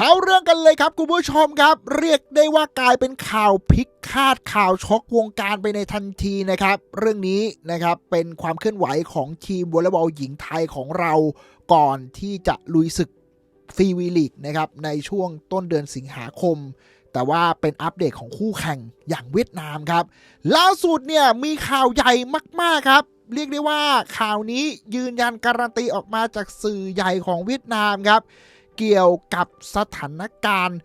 เข้าเรื่องกันเลยครับ คุณผู้ชมครับ เรียกได้ว่ากลายเป็นข่าวพลิกคาดข่าวช็อกวงการไปในทันทีนะครับ เรื่องนี้นะครับเป็นความเคลื่อนไหวของทีมวอลเลย์บอลหญิงไทยของเราก่อนที่จะลุยศึกฟีวีลีกนะครับในช่วงต้นเดือนสิงหาคม แต่ว่าเป็นอัปเดตของคู่แข่งอย่างเวียดนามครับ ล่าสุดเนี่ยมีข่าวใหญ่มาก ๆ ครับ เรียกได้ว่าข่าวนี้ยืนยันการันตีออกมาจากสื่อใหญ่ของเวียดนามครับ เกี่ยวกับสถานการณ์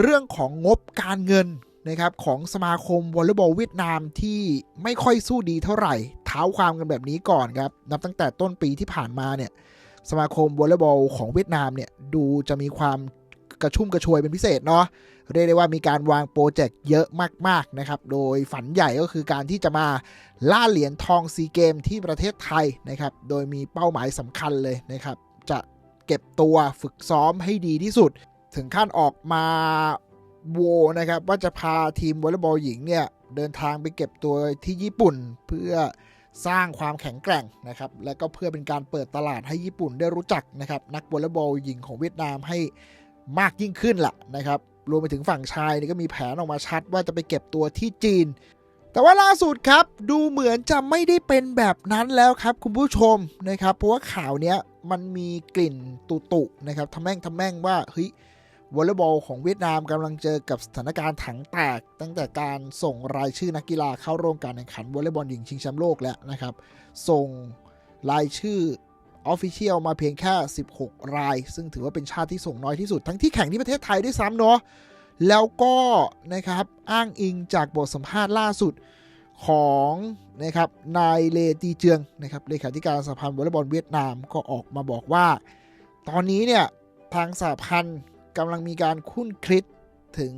เรื่องของงบการเงินนะครับของสมาคมวอลเลย์บอลเวียดนามที่ไม่ค่อยสู้ดีเท่าไหร่ เท้าความกันแบบนี้ก่อนครับ นับตั้งแต่ต้นปีที่ผ่านมาเนี่ยสมาคมวอลเลย์บอลของเวียดนามเนี่ยดูจะมีความกระชุ่มกระชวยเป็นพิเศษเนาะเรียกได้ว่ามีการวางโปรเจกต์เยอะมากๆนะครับ โดยฝันใหญ่ก็คือการที่จะมาล่าเหรียญทองซีเกมที่ประเทศไทยนะครับ โดยมีเป้าหมายสำคัญเลยนะครับ จะ เก็บตัวฝึกซ้อมให้ดีที่สุด ถึงขั้นออกมาโวนะครับ ว่าจะพาทีมวอลเลย์บอลหญิงเนี่ย เดินทางไปเก็บตัวที่ญี่ปุ่นเพื่อสร้างความแข็งแกร่งนะครับ และก็เพื่อเป็นการเปิดตลาดให้ญี่ปุ่นได้รู้จักนะครับ นักวอลเลย์บอลหญิงของเวียดนามให้มากยิ่งขึ้นล่ะนะครับ รวมไปถึงฝั่งชายนี่ก็มีแผนออกมาชัดว่าจะไปเก็บตัวที่จีน แต่ว่าล่าสุดครับดูเหมือนจะไม่ได้เป็นแบบนั้นแล้วครับ คุณผู้ชมนะครับเพราะว่าข่าวเนี้ยมันมีกลิ่นตุตุนะครับทำแม่งทำแม่งว่าเฮ้ยวอลเลย์บอลของเวียดนามกำลังเจอกับสถานการณ์ถังแตก ตั้งแต่การส่งรายชื่อนักกีฬาเข้าร่วมการแข่งขันวอลเลย์บอลหญิงชิงแชมป์โลกแล้วนะครับ ส่งรายชื่อออฟฟิเชียลมาเพียงแค่ 16 ราย ซึ่งถือว่าเป็นชาติที่ส่งน้อยที่สุดทั้งที่แข่งที่ประเทศไทยด้วยซ้ำเนาะ แล้วก็นะครับอ้างอิงจากบทสัมภาษณ์ล่าสุดของนะครับนายเลตีเจืองนะครับเลขาธิการสหพันธ์วอลเลย์บอลเวียดนามก็ออกมาบอกว่า ตอนนี้เนี่ยทางสหพันธ์กำลังมีการคุ้นคิดถึง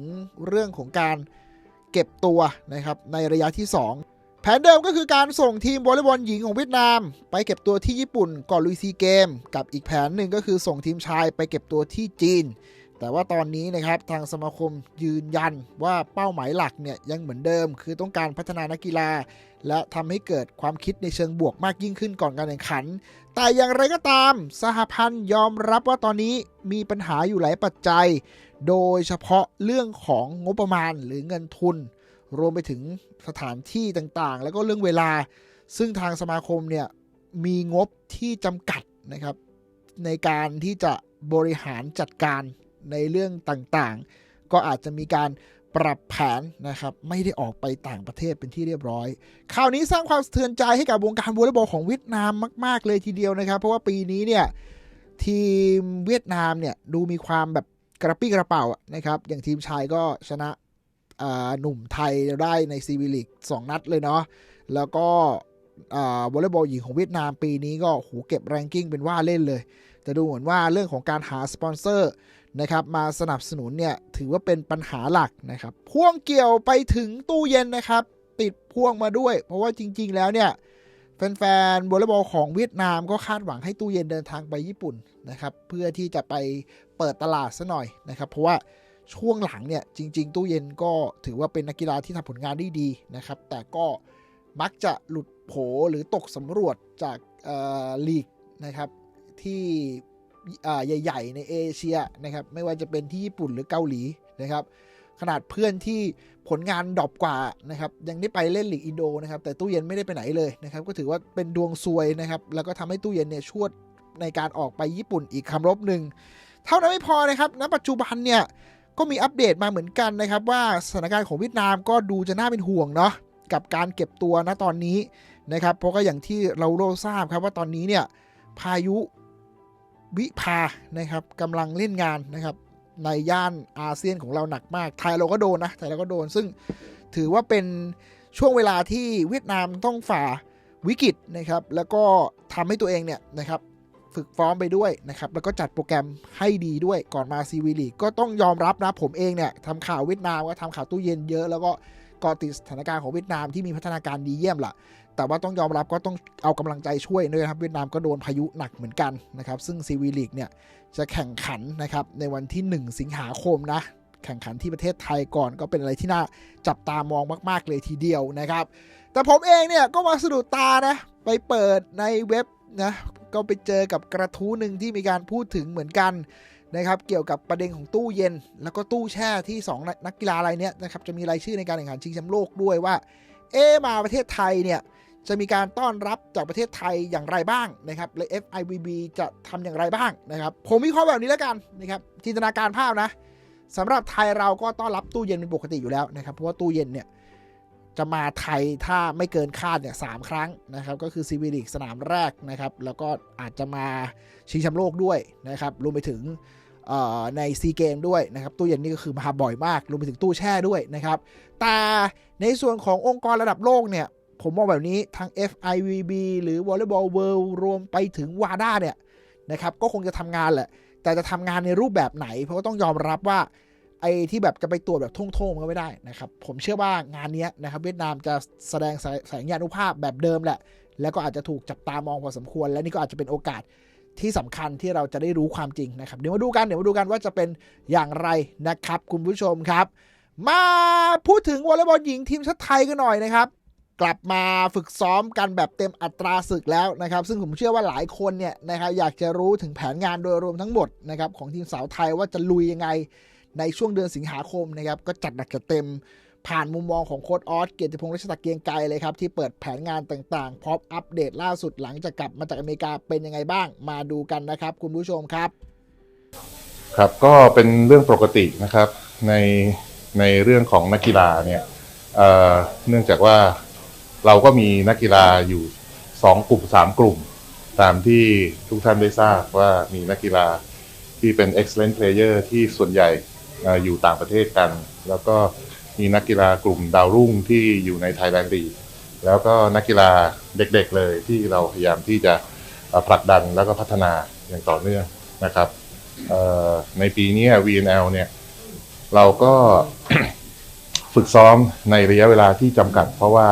เรื่องของการเก็บตัวนะครับในระยะที่ 2 แผนเดิมก็คือการส่งทีมวอลเลย์บอลหญิงของเวียดนาม ไปเก็บตัวที่ญี่ปุ่นก่อนลุยซีเกม กับอีกแผนหนึ่งก็คือส่งทีมชายไปเก็บตัวที่จีน แต่ว่าตอนนี้นะครับทางสมาคมยืนยันว่าเป้าหมายหลักเนี่ยยังเหมือนเดิม คือต้องการพัฒนานักกีฬา และทำให้เกิดความคิดในเชิงบวกมากยิ่งขึ้นก่อนการแข่งขัน แต่อย่างไรก็ตาม สหพันธ์ยอมรับว่าตอนนี้มีปัญหาอยู่หลายปัจจัย โดยเฉพาะเรื่องของงบประมาณหรือเงินทุน รวมไปถึงสถานที่ต่างๆ แล้วก็เรื่องเวลา ซึ่งทางสมาคมเนี่ยมีงบที่จำกัดนะครับในการที่จะบริหารจัดการ ในเรื่องต่างๆ ก็อาจจะมีการปรับแผนนะครับ ไม่ได้ออกไปต่างประเทศเป็นที่เรียบร้อยข่าวนี้สร้างความสะเทือนใจให้กับวงการวอลเลย์บอลของเวียดนามมาก ๆ เลยทีเดียวนะครับ เพราะว่าปีนี้เนี่ยทีมเวียดนามเนี่ยดูมีความแบบกระปี้กระเป๋านะครับ อย่างทีมชายก็ชนะหนุ่มไทยได้ในซีวิลิกสองนัดเลยเนาะแล้วก็วอลเลย์บอลหญิงของเวียดนามปีนี้ก็หูเก็บแรงกิ้งเป็นว่าเล่นเลย แต่ดูเหมือนว่าเรื่องของการหาสปอนเซอร์ นะครับมาสนับสนุนเนี่ยถือว่าเป็นปัญหาหลักนะครับพ่วงเกี่ยวไปถึงตู้เย็นนะครับ ติดพ่วงมาด้วย เพราะว่าจริง ๆ แล้วเนี่ยแฟนๆวอลเลย์บอลของเวียดนามก็คาดหวังให้ตู้เย็นเดินทางไปญี่ปุ่นนะครับเพื่อที่จะไปเปิดตลาดซะหน่อยนะครับเพราะว่าช่วงหลังเนี่ยจริง ๆ ตู้เย็นก็ถือว่าเป็นนักกีฬาที่ทำผลงานได้ดีนะครับแต่ก็มักจะหลุดโผหรือตกสำรวจจากลีกนะครับที่ ใหญ่ ๆ ในเอเชียนะครับไม่ว่าจะเป็นที่ญี่ปุ่นหรือเกาหลีนะครับขนาดเพื่อนที่ผลงานดรอปกว่านะครับยังได้ไปเล่นลีกอินโดนะครับแต่ตู้เย็นไม่ได้ไปไหนเลยนะครับก็ถือว่าเป็นดวงซวยนะครับแล้วก็ทำให้ตู้เย็นเนี่ยชวดในการออกไปญี่ปุ่นอีกคำรบหนึ่งเท่านั้นไม่พอนะครับณปัจจุบันเนี่ยก็มีอัปเดตมาเหมือนกันนะครับว่าสถานการณ์ของเวียดนามก็ดูจะน่าเป็นห่วงเนาะกับการเก็บตัวณตอนนี้นะครับเพราะก็อย่างที่เราโรทราบครับว่าตอนนี้เนี่ยพายุ วิภานะครับกำลังเล่นงานนะครับในย่านอาเซียนของเราหนักมาก ไทยเราก็โดนนะ ไทยเราก็โดน ซึ่งถือว่าเป็นช่วงเวลาที่เวียดนามต้องฝ่าวิกฤตนะครับ แล้วก็ทำให้ตัวเองเนี่ยนะครับฝึกฟ้อมไปด้วยนะครับ แล้วก็จัดโปรแกรมให้ดีด้วยก่อนมาซีวีลีกก็ต้องยอมรับนะ ผมเองเนี่ยทำข่าวเวียดนามก็ทำข่าวตู้เย็นเยอะ แล้วก็กาะติดสถานการณ์ของเวียดนามที่มีพัฒนาการดีเยี่ยมล่ะ แต่ว่าต้องยอมรับก็ต้องเอากำลังใจช่วยด้วยครับ เวียดนามก็โดนพายุหนักเหมือนกันนะครับ ซึ่งซีวีลีกเนี่ยจะแข่งขันนะครับในวันที่ 1 สิงหาคมนะ แข่งขันที่ประเทศไทยก่อนก็เป็นอะไรที่น่าจับตามองมาก ๆ เลยทีเดียวนะครับ แต่ผมเองเนี่ยก็มาสะดุดตานะ ไปเปิดในเว็บนะก็ไปเจอกับกระทู้หนึ่งที่มีการพูดถึงเหมือนกันนะครับเกี่ยวกับประเด็นของตู้เย็น แล้วก็ตู้แช่ที่สองนักกีฬารายเนี้ยนะครับจะมีรายชื่อในการแข่งขันชิงแชมป์โลกด้วยว่า เอะมาประเทศไทยเนี่ย จะมีการต้อนรับจากประเทศไทยอย่างไรบ้างนะครับและ FIVB จะทำอย่างไรบ้างนะครับ ผมวิเคราะห์แบบนี้แล้วกันนะครับจินตนาการภาพนะสำหรับไทยเราก็ต้อนรับตู้เย็นเป็นปกติอยู่แล้วนะครับเพราะว่าตู้เย็นเนี่ยจะมาไทยถ้าไม่เกินคาดเนี่ยสามครั้งนะครับก็คือซีวีลีกสนามแรกนะครับแล้วก็อาจจะมาชิงแชมป์โลกด้วยนะครับรวมไปถึงในซีเกมด้วยนะครับตู้เย็นนี่ก็คือมาบ่อยมากรวมไปถึงตู้แช่ด้วยนะครับแต่ในส่วนขององค์กรระดับโลกเนี่ย ผมมองแบบนี้ทั้ง FIVB หรือ Volleyball World รวมไปถึง WADA เนี่ยนะครับก็คงจะทำงานแหละ แต่จะทำงานในรูปแบบไหน เพราะก็ต้องยอมรับว่าไอ้ที่แบบจะไปตรวจแบบท่งๆมันก็ไม่ได้นะครับ ผมเชื่อว่างานนี้นะครับเวียดนามจะแสดงแสแสงยานุภาพแบบเดิมแหละ แล้วก็อาจจะถูกจับตามองพอสมควร และนี่ก็อาจจะเป็นโอกาสที่สำคัญที่เราจะได้รู้ความจริงนะครับ เดี๋ยวมาดูกันเดี๋ยวมาดูกันว่าจะเป็นอย่างไรนะครับ คุณผู้ชมครับ มาพูดถึงวอลเลย์บอลหญิงทีมชาติไทยกันหน่อยนะครับ กลับมาฝึกซ้อมกันแบบเต็มอัตราศึกแล้วนะครับ ซึ่งผมเชื่อว่าหลายคนเนี่ยนะครับอยากจะรู้ถึงแผนงานโดยรวมทั้งหมดนะครับของทีมสาวไทยว่าจะลุยยังไงในช่วงเดือนสิงหาคมนะครับก็จัดหนักจัดเต็มผ่านมุมมองของโค้ดออสเกียรติพงษ์รัชตะเกียงไกรเลยครับ ที่เปิดแผนงานต่างๆ พร้อมอัปเดตล่าสุดหลังจากกลับมาจากอเมริกาเป็นยังไงบ้าง มาดูกันนะครับ คุณผู้ชมครับ ครับก็เป็นเรื่องปกตินะครับในในเรื่องของนักกีฬาเนี่ยเอ่อเนื่องจากว่า เราก็มีนักกีฬาอยู่สองกลุ่มสามกลุ่ม ตามที่ทุกท่านได้ทราบว่ามีนักกีฬาที่เป็น excellent player ที่ส่วนใหญ่อยู่ต่างประเทศกัน แล้วก็มีนักกีฬากลุ่มดาวรุ่งที่อยู่ในไทยแลนด์ลีแล้วก็นักกีฬาเด็กๆเลยที่เราพยายามที่จะผลักดันแล้วก็พัฒนาอย่างต่อเนื่องนะครับในปีนี้ VNL เนี่ยเราก็ฝึกซ้อมในระยะเวลาที่จำกัด เพราะว่า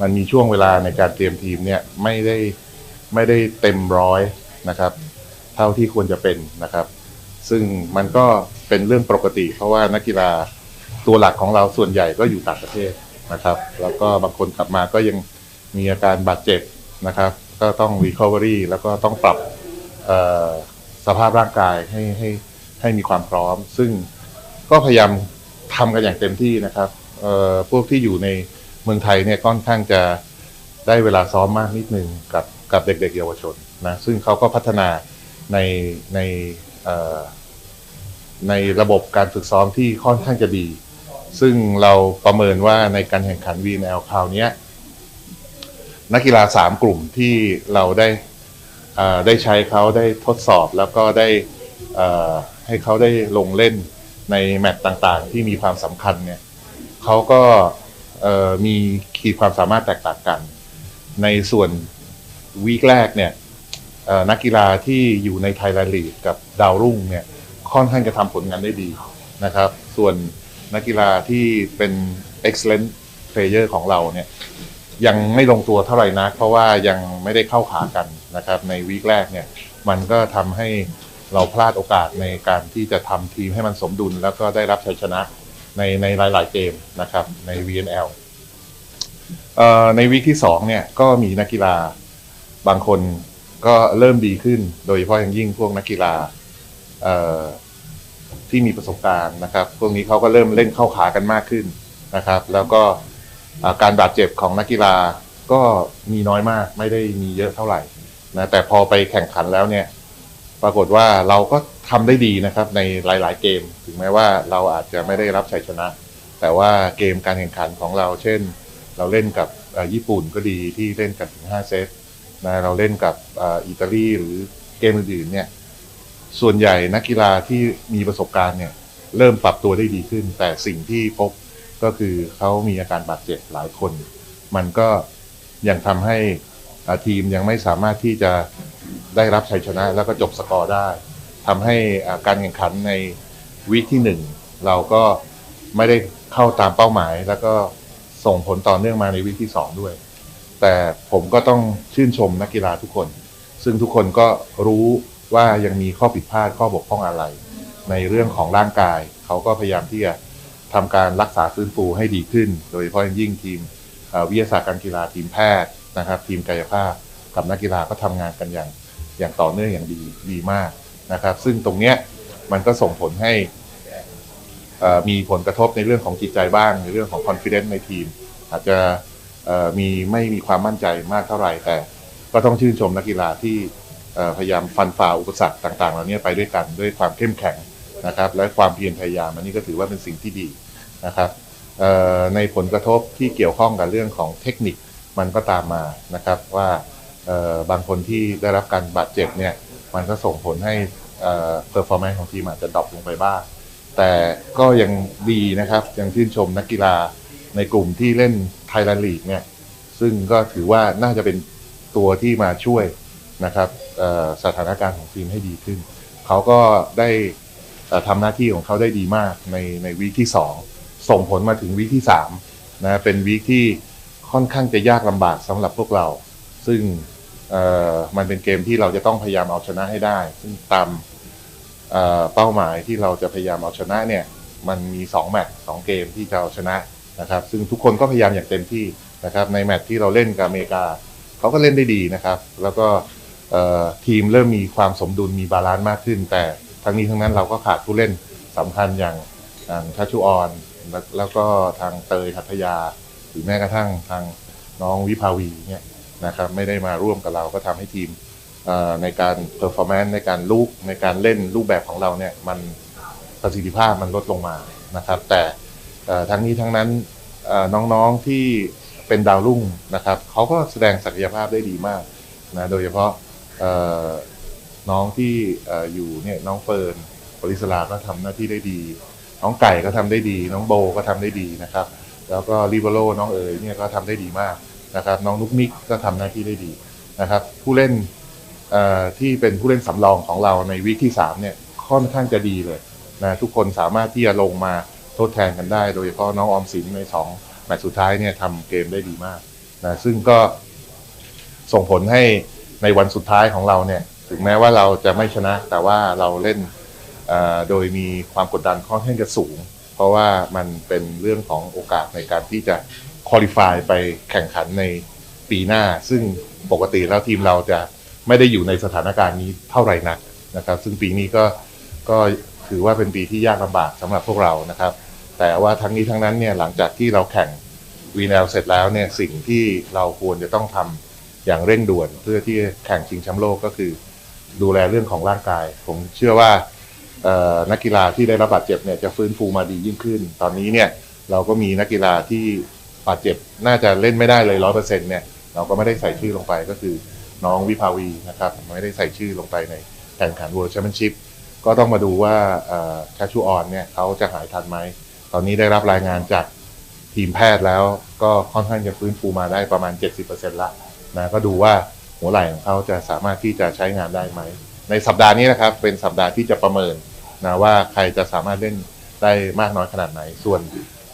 มันมีช่วงเวลาในการเตรียมทีมเนี่ยไม่ได้ไม่ได้เต็มร้อยนะครับ เท่าที่ควรจะเป็นนะครับ ซึ่งมันก็เป็นเรื่องปกติ เพราะว่านักกีฬาตัวหลักของเราส่วนใหญ่ก็อยู่ต่างประเทศนะครับ แล้วก็บางคนกลับมาก็ยังมีอาการบาดเจ็บนะครับ ก็ต้อง recovery แล้วก็ต้องปรับสภาพร่างกายให้ให้ให้มีความพร้อม ซึ่งก็พยายามทำกันอย่างเต็มที่นะครับเอ่อพวกที่อยู่ใน มืองไทยเนี่ยค่อนข้างจะได้เวลาซ้อมมากนิดนึงกับกับเด็ก ๆ เยาวชนนะซึ่งเขาก็พัฒนาในในในระบบการฝึกซ้อมที่ค่อนข้างจะดี ซึ่งเราประเมินว่าในการแข่งขัน VNL คราวนี้นักกีฬาสามกลุ่มที่เราได้ได้ใช้เขาได้ทดสอบแล้วก็ได้ให้เขาได้ลงเล่นในแมตช์ต่างๆ ที่มีความสำคัญเนี่ยเขาก็ มีขีดความสามารถแตกต่างกัน ในส่วนวีคแรกเนี่ยนักกีฬาที่อยู่ในไทยแลนด์ลีกกับดาวรุ่งเนี่ยค่อนข้างจะทำผลงานได้ดีนะครับ ส่วนนักกีฬาที่เป็น excellent player ของเราเนี่ยยังไม่ลงตัวเท่าไหร่นัก เพราะว่ายังไม่ได้เข้าขากันนะครับในวีคแรกเนี่ยมันก็ทำให้เราพลาดโอกาสในการที่จะทำทีมให้มันสมดุลแล้วก็ได้รับชัยชนะ ในในหลาย ๆ เกมนะครับใน VNL เอ่อในวีคที่สองเนี่ยก็มีนักกีฬาบางคนก็เริ่มดีขึ้น โดยเฉพาะอย่างยิ่งพวกนักกีฬาเอ่อที่มีประสบการณ์นะครับ พวกนี้เขาก็เริ่มเล่นเข้าขากันมากขึ้นนะครับ แล้วก็การบาดเจ็บของนักกีฬาก็มีน้อยมากไม่ได้มีเยอะเท่าไหร่นะแต่พอไปแข่งขันแล้วเนี่ย ปรากฏว่าเราก็ ทำได้ดีนะครับในหลาย ๆ เกม ถึงแม้ว่าเราอาจจะไม่ได้รับชัยชนะ แต่ว่าเกมการแข่งขันของเรา เช่น เราเล่นกับญี่ปุ่นก็ดีที่เล่นกันถึง 5 เซตนะเราเล่นกับอิตาลีหรือเกมอื่นๆเนี่ยส่วนใหญ่นักกีฬาที่มีประสบการณ์เนี่ยเริ่มปรับตัวได้ดีขึ้น แต่สิ่งที่พบก็คือเขามีอาการบาดเจ็บหลายคน มันก็ยังทำให้ทีมยังไม่สามารถที่จะได้รับชัยชนะแล้วก็จบสกอร์ได้ ทำให้การแข่งขันในวีคที่หนึ่งเราก็ไม่ได้เข้าตามเป้าหมาย แล้วก็ส่งผลต่อเนื่องมาในวีคที่สองด้วย แต่ผมก็ต้องชื่นชมนักกีฬาทุกคน ซึ่งทุกคนก็รู้ว่ายังมีข้อผิดพลาดข้อบกพร่องอะไร ในเรื่องของร่างกาย เขาก็พยายามที่จะทำการรักษาฟื้นฟูให้ดีขึ้น โดยเฉพาะอย่างยิ่งทีมวิทยาศาสตร์การกีฬาทีมแพทย์นะครับ ทีมกายภาพกับนักกีฬาก็ทำงานกันอย่างอย่างต่อเนื่องอย่างดีดีมาก นะครับ ซึ่งตรงเนี้ยมันก็ส่งผลให้มีผลกระทบในเรื่องของจิตใจบ้าง ในเรื่องของ confidence ในทีม อาจจะมีไม่มีความมั่นใจมากเท่าไหร่แต่ ก็ต้องชื่นชมนักกีฬาที่พยายามฟันฝ่าอุปสรรคต่างๆเหล่านี้ไปด้วยกันด้วยความเข้มแข็งนะครับ และความเพียรพยายามอันนี้ก็ถือว่าเป็นสิ่งที่ดีนะครับในผลกระทบที่เกี่ยวข้องกับเรื่องของเทคนิคมันก็ตามมานะครับว่าบางคนที่ได้รับการบาดเจ็บเนี่ย มันก็ส่งผลให้เอ่อ performance ของทีมอาจจะดรอปลงไปบ้าง แต่ก็ยังดีนะครับ ยังชื่นชมนักกีฬาในกลุ่มที่เล่นไทยแลนด์ลีกเนี่ย ซึ่งก็ถือว่าน่าจะเป็นตัวที่มาช่วยนะครับสถานการณ์ของทีมให้ดีขึ้น เขาก็ได้ทำหน้าที่ของเขาได้ดีมากในในวีคที่ 2 ส่งผลมาถึงวีคที่3นะเป็นวีคที่ค่อนข้างจะยากลำบากสำหรับพวกเรา ซึ่ง มันเป็นเกมที่เราจะต้องพยายามเอาชนะให้ได้ ซึ่งตามเเป้าหมายที่เราจะพยายามเอาชนะเนี่ยมันมี2แมตช์สองเกมที่จะเอาชนะนะครับ ซึ่งทุกคนก็พยายามอย่างเต็มที่นะครับ ในแมตช์ที่เราเล่นกับอเมริกาเขาก็เล่นได้ดีนะครับ แล้วก็ทีมเริ่มมีความสมดุลมีบาลานซ์มากขึ้น แต่ทั้งนี้ทั้งนั้นเราก็ขาดผู้เล่นสำคัญอย่างอย่างทัชชูออนแล้วแล้วก็ทางเตยหัตยา หรือแม้กระทั่งทางน้องวิภาวีเนี่ย นะครับไม่ได้มาร่วมกับเราก็ทำให้ทีมในการ performance ในการลูกในการเล่นรูปแบบของเราเนี่ยมันประสิทธิภาพมันลดลงมานะครับ แต่ทั้งนี้ทั้งนั้นน้องๆที่เป็นดาวรุ่งนะครับเขาก็แสดงศักยภาพได้ดีมากนะโดยเฉพาะน้องที่อยู่เนี่ยน้องเฟิร์นบริสลาก็ทำหน้าที่ได้ดี น้องไก่ก็ทำได้ดี น้องโบก็ทำได้ดีนะครับ แล้วก็ริเบโรน้องเอ๋ยเนี่ยก็ทำได้ดีมาก นะครับน้องนุกมิกก็ทำหน้าที่ได้ดีนะครับ ผู้เล่นที่เป็นผู้เล่นสำรองของเราในวีคที่3เนี่ยค่อนข้างจะดีเลยนะทุกคนสามารถที่จะลงมาทดแทนกันได้ โดยเฉพาะน้องออมสินใน2แมตช์สุดท้ายเนี่ยทำเกมได้ดีมากนะซึ่งก็ส่งผลให้ในวันสุดท้ายของเราเนี่ยถึงแม้ว่าเราจะไม่ชนะ แต่ว่าเราเล่นโดยมีความกดดันค่อนข้างจะสูง เพราะว่ามันเป็นเรื่องของโอกาสในการที่จะ คุริฟายไปแข่งขันในปีหน้า ซึ่งปกติแล้วทีมเราจะไม่ได้อยู่ในสถานการณ์นี้เท่าไหร่นักนะครับ ซึ่งปีนี้ก็ก็ถือว่าเป็นปีที่ยากลำบากสำหรับพวกเรานะครับ แต่ว่าทั้งนี้ทั้งนั้นเนี่ยหลังจากที่เราแข่งวีแนลเสร็จแล้วเนี่ยสิ่งที่เราควรจะต้องทำอย่างเร่งด่วนเพื่อที่แข่งชิงแชมป์โลกก็คือ ดูแลเรื่องของร่างกาย ผมเชื่อว่านักกีฬาที่ได้รับบาดเจ็บเนี่ยจะฟื้นฟูมาดียิ่งขึ้น ตอนนี้เนี่ยเราก็มีนักกีฬาที่ บาดเจ็บน่าจะเล่นไม่ได้เลยร้อยเปอร์เซ็นต์เนี่ยเราก็ไม่ได้ใส่ชื่อลงไปก็คือน้องวิภาวีนะครับไม่ได้ใส่ชื่อลงไปในแข่งขัน World Championship ก็ต้องมาดูว่าแคชูออนเนี่ยเขาจะหายทันไหม ตอนนี้ได้รับรายงานจากทีมแพทย์แล้วก็ค่อนข้างจะฟื้นฟูมาได้ประมาณ 70%ละนะก็ดูว่าหัวไหล่ของเขาจะสามารถที่จะใช้งานได้ไหม ในสัปดาห์นี้นะครับเป็นสัปดาห์ที่จะประเมินนะว่าใครจะสามารถเล่นได้มากน้อยขนาดไหน ส่วน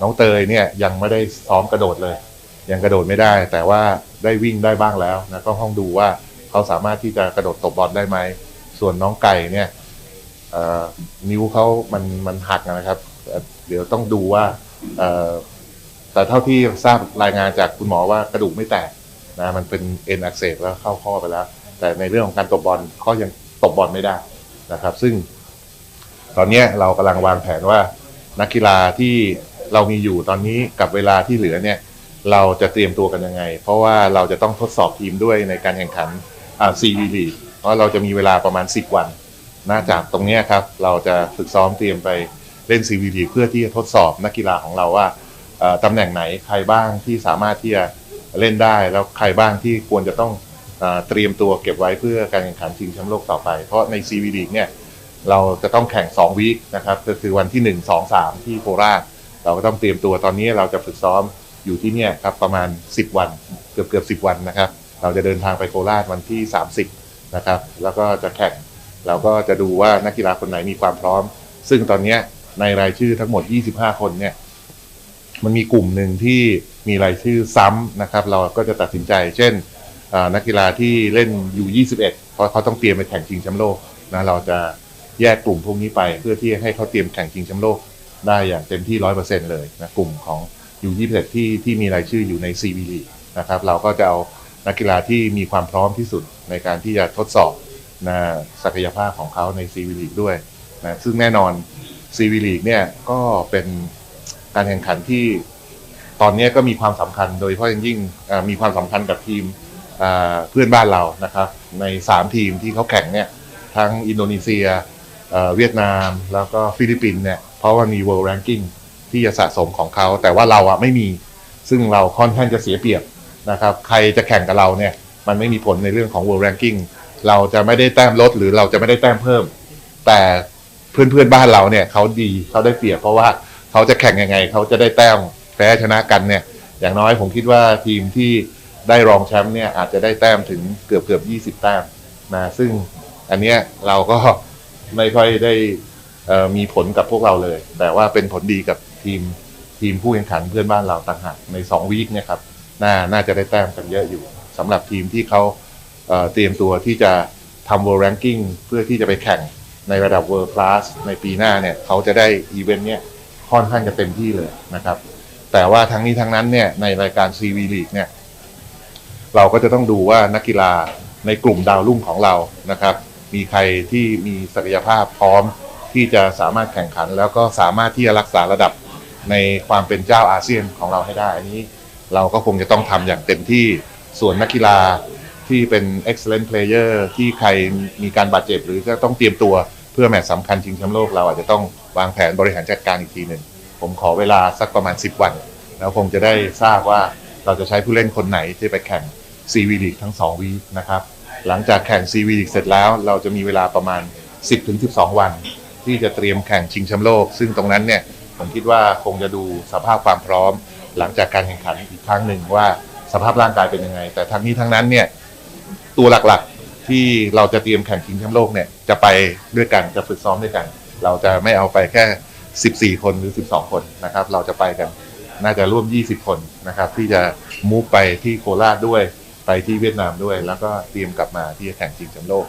น้องเตยเนี่ยยังไม่ได้ซ้อมกระโดดเลย ยังกระโดดไม่ได้ แต่ว่าได้วิ่งได้บ้างแล้วนะก็ห้องดูว่าเขาสามารถที่จะกระโดดตบบอลได้ไหม ส่วนน้องไก่เนี่ยนิ้วเขามันมันหักนะครับ เดี๋ยวต้องดูว่าแต่เท่าที่ทราบรายงานจากคุณหมอว่ากระดูกไม่แตกนะมันเป็นเอ็นอักเสบแล้วเข้าข้อไปแล้ว แต่ในเรื่องของการตบบอลเขายังตบบอลไม่ได้นะครับ ซึ่ง ตอนนี้เรากำลังวางแผนว่านักกีฬาที่ เรามีอยู่ตอนนี้กับเวลาที่เหลือเนี่ยเราจะเตรียมตัวกันยังไง เพราะว่าเราจะต้องทดสอบทีมด้วยในการแข่งขันอ่าซีวีลีเพราะเราจะมีเวลาประมาณ 10 วันน่าจากตรงนี้ครับ เราจะฝึกซ้อมเตรียมไปเล่นซีวีลีเพื่อที่จะทดสอบนักกีฬาของเราว่าตำแหน่งไหนใครบ้างที่สามารถที่จะเล่นได้ แล้วใครบ้างที่ควรจะต้องเอ่อเตรียมตัวเก็บไว้เพื่อการแข่งขันชิงแชมป์โลกต่อไป เพราะในซีวีลีเนี่ยเราจะต้องแข่ง 2 วีคนะครับก็คือวันที่ 1 2 3 ที่โคราช เราก็ต้องเตรียมตัวตอนนี้เราจะฝึกซ้อมอยู่ที่เนี่ยครับประมาณ 10 วันเกือบเกือบ10วันนะครับ เราจะเดินทางไปโคราชวันที่ 30นะครับแล้วก็จะแข่งเราก็จะดูว่านักกีฬาคนไหนมีความพร้อม ซึ่งตอนนี้ในรายชื่อทั้งหมด 25 คนเนี่ยมันมีกลุ่มหนึ่งที่มีรายชื่อซ้ำนะครับ เราก็จะตัดสินใจ เช่นนักกีฬาที่เล่นอยู่ 21 เพราะเขาต้องเตรียมไปแข่งชิงแชมป์โลกนะเราจะแยกกลุ่มพวกนี้ไปเพื่อที่ให้เขาเตรียมแข่งชิงแชมป์โลก ได้อย่างเต็มที่100%เลยนะกลุ่มของอยู่21ที่ที่มีรายชื่ออยู่ใน CV ลีนะครับเราก็จะเอานักกีฬาที่มีความพร้อมที่สุดในการที่จะทดสอบนะศักยภาพของเขาใน CV ลีด้วยนะซึ่งแน่นอนซีวีลีกเนี่ยก็เป็นการแข่งขันที่ตอนนี้ก็มีความสำคัญโดยเฉพาะอย่างยิ่งมีความสำคัญกับทีมเพื่อนบ้านเรานะครับ ใน 3 ทีมที่เขาแข่งเนี่ยทั้งอินโดนีเซีย เวียดนามแล้วก็ฟิลิปปินส์เนี่ยเพราะว่ามี world ranking ที่จะสะสมของเขา แต่ว่าเราอะไม่มีซึ่งเราค่อนข้างจะเสียเปรียบนะครับ ใครจะแข่งกับเราเนี่ยมันไม่มีผลในเรื่องของ world ranking เราจะไม่ได้แต้มลดหรือเราจะไม่ได้แต้มเพิ่ม แต่เพื่อนเพื่อนๆบ้านเราเนี่ยเขาดีเขาได้เปรียบ เพราะว่าเขาจะแข่งยังไงเขาจะได้แต้มแพ้ชนะกันเนี่ยอย่างน้อยผมคิดว่าทีมที่ได้รองแชมป์เนี่ยอาจจะได้แต้มถึงเกือบเกือบยี่สิบแต้มนะซึ่งอันเนี้ยเราก็ ไม่ค่อยได้มีผลกับพวกเราเลย แต่ว่าเป็นผลดีกับทีมทีมผู้แข่งขันเพื่อนบ้านเราต่างหากใน2วีคเนี่ยครับน่าน่าจะได้แต้มกันเยอะอยู่สำหรับทีมที่เขาเอ่อเตรียมตัวที่จะทำ world ranking เพื่อที่จะไปแข่งในระดับ world class ในปีหน้าเนี่ยเขาจะได้อีเวนต์เนี่ยค่อนข้างจะเต็มที่เลยนะครับ แต่ว่าทั้งนี้ทั้งนั้นเนี่ยในรายการ CV League เนี่ยเราก็จะต้องดูว่านักกีฬาในกลุ่มดาวรุ่งของเรานะครับ มีใครที่มีศักยภาพพร้อมที่จะสามารถแข่งขัน แล้วก็สามารถที่จะรักษาระดับในความเป็นเจ้าอาเซียนของเราให้ได้อันนี้ เราก็คงจะต้องทำอย่างเต็มที่ส่วนนักกีฬาที่เป็น excellent player ที่ใครมีการบาดเจ็บ หรือจะต้องเตรียมตัวเพื่อแมตช์สำคัญชิงแชมป์โลกเราอาจจะต้องวางแผนบริหารจัดการอีกทีหนึ่งผมขอเวลาสักประมาณ 10 วัน แล้วคงจะได้ทราบว่าเราจะใช้ผู้เล่นคนไหนที่ไปแข่ง CV League ทั้ง 2 วีคนะครับ หลังจากแข่ง CV League เสร็จแล้ว เราจะมีเวลาประมาณ 10-12 วัน ที่จะเตรียมแข่งชิงแชมป์โลก ซึ่งตรงนั้นเนี่ยผมคิดว่าคงจะดูสภาพความพร้อม หลังจากการแข่งขันอีกครั้งหนึ่งว่าสภาพร่างกายเป็นยังไง แต่ทั้งนี้ทั้งนั้นเนี่ยตัวหลักๆที่เราจะเตรียมแข่งชิงแชมป์โลกเนี่ยจะไปด้วยกันจะฝึกซ้อมด้วยกัน เราจะไม่เอาไปแค่ 14 คนหรือ 12 คนนะครับ เราจะไปกันน่าจะร่วม 20 คนนะครับ ที่จะมูฟไปที่โคราชด้วย ไปที่เวียดนามด้วย แล้วก็เตรียมกลับมาที่จะแข่งชิงแชมป์โลก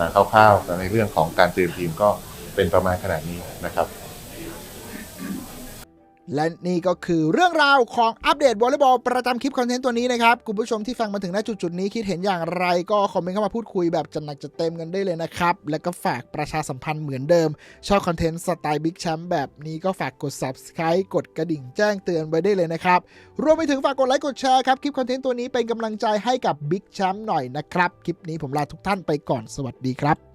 นะคร่าวๆในเรื่องของการเตรียมทีมก็เป็นประมาณขนาดนี้นะครับ และนี่ก็คือเรื่องราวของอัปเดตวอลเลย์บอลประจำคลิปคอนเทนต์ตัวนี้นะครับ คุณผู้ชมที่ฟังมาถึงณจุดๆนี้คิดเห็นอย่างไรก็คอมเมนต์เข้ามาพูดคุยแบบจัดหนักจัดเต็มกันได้เลยนะครับ แล้วก็ฝากประชาสัมพันธ์เหมือนเดิม ชอบคอนเทนต์สไตล์บิ๊กแชมป์แบบนี้ก็ฝากกด subscribe กดกระดิ่งแจ้งเตือนไว้ได้เลยนะครับ รวมไปถึงฝากกดไลค์กดแชร์ครับคลิปคอนเทนต์ตัวนี้เป็นกำลังใจให้กับบิ๊กแชมป์หน่อยนะครับคลิปนี้ผมลาทุกท่านไปก่อนสวัสดีครับ